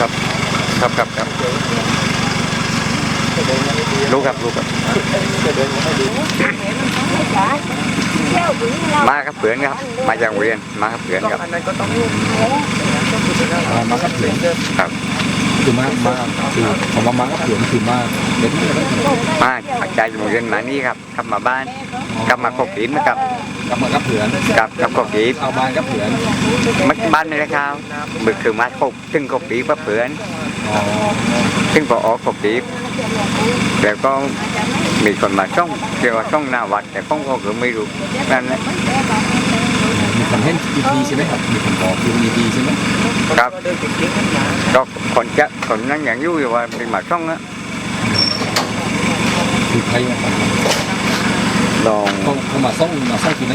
ครับครับครับครับรู้ครับรู้ครับมาครับเผื่อนครับ มาจากเรียนมาครับเผื่อนครับมาครับเผื่อนครับคือมากมากคือผมว่ามากเผื่อนคือมากเด็กมากใจผมเรียนมานี่ครับกลับมาบ้านกลับมาคโคกินนะครับ กลับมากับเผือนกลับกลับครบปีเอาบ้านกับเผือนมาบ้านนี่แหละครับบึกคือมาครบถึงครบปีกับเพื่อนอ๋อซึ่งพอออกครบปีแล้วก็มีคนมาส่งเรียกว่าส่งหน้าวัด แต่ผมก็คือไม่รู้นั่นแหละมีคนเห็นอีพีใช่ไหมครับมีคนบอกคืออีพีใช่ไหมครับเดินเก่งๆกันมาก็คนจะคนนั่งอย่างอยู่อยู่ว่าเป็นมาส่งอะคือใครมา ลองเขาเขามาส่งมาส่งที่ไหน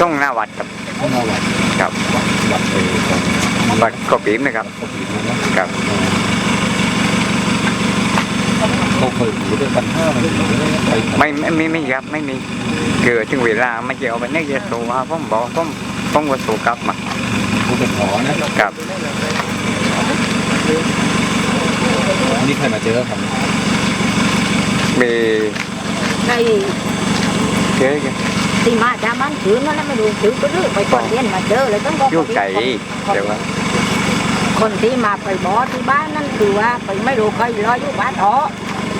ส่งหน้าวัดครับเขามาวัดครับวัดเออของวัดครบปีนะครับเขาผีนะครับเขาเคยอยู่ด้วยกันห้ามันไปไม่ไม่ไม่ไม่ครับไม่มีเกิดถึงเวลาไม่เกี่ยวไปเนี่ยจะโทรมาผมบอกผมผมก็โทรกลับมาเขาเป็นขอนะครับอันนี้ใครมาเจอครับมีใน เจ๊กันที่มาจากบ้านถือนั่นนะไม่รู้ถือก็เรื่องไปก่อนเรียนมาเจอเลยต้องบอกยุ่งใจเดี๋ยวว่าคนที่มาไปบอกที่บ้านนั่นคือว่าไปไม่รู้ใครรออยู่บ้านอ๋อ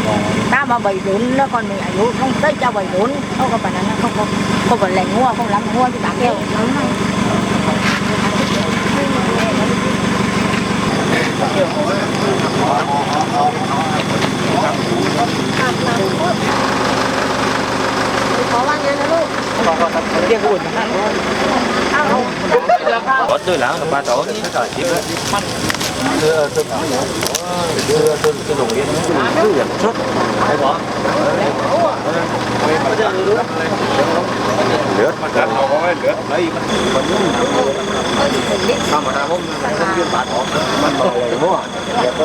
อ๋อถ้ามาใบดุนแล้วคนมีอายุต้องได้เจ้าใบดุนเขาก็ปานนั้นนะเขาก็เขาก็แหล่งงัวเขาหลังงัวที่ตากแก้วนั่นน่ะข อว่างั้นนลูกบอกว่าเรียกอุ่นะลูกาเอารยหลังมาต่อที่ต่อที่มัเรือตึกเรือตึกหลงเรียนตื่ออย่างชุดใครบอกเหลือมันเอาไว้เหลือไอ้มันยุ่งธรรมดาผมมันยืนบาดออมันเบายมั่วเดี๋ยวก็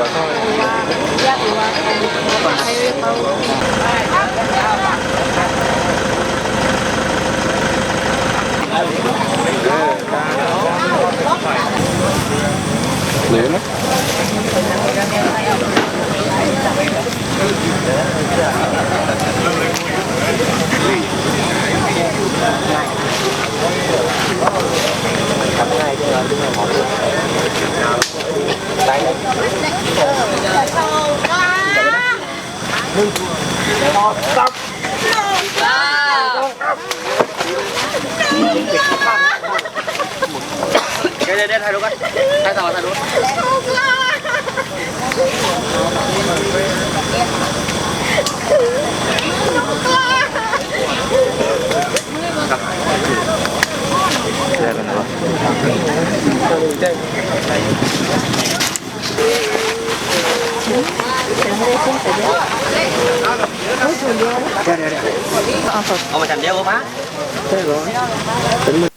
đó thôi Lửa Hãy subscribe cho kênh Ghiền Mì Gõ Để không bỏ lỡ những video hấp dẫn Stop! Đây đây đây thay đúng đấy. Thay thảo thay đúng. รูปเอามาฉันเดียวก็ปะ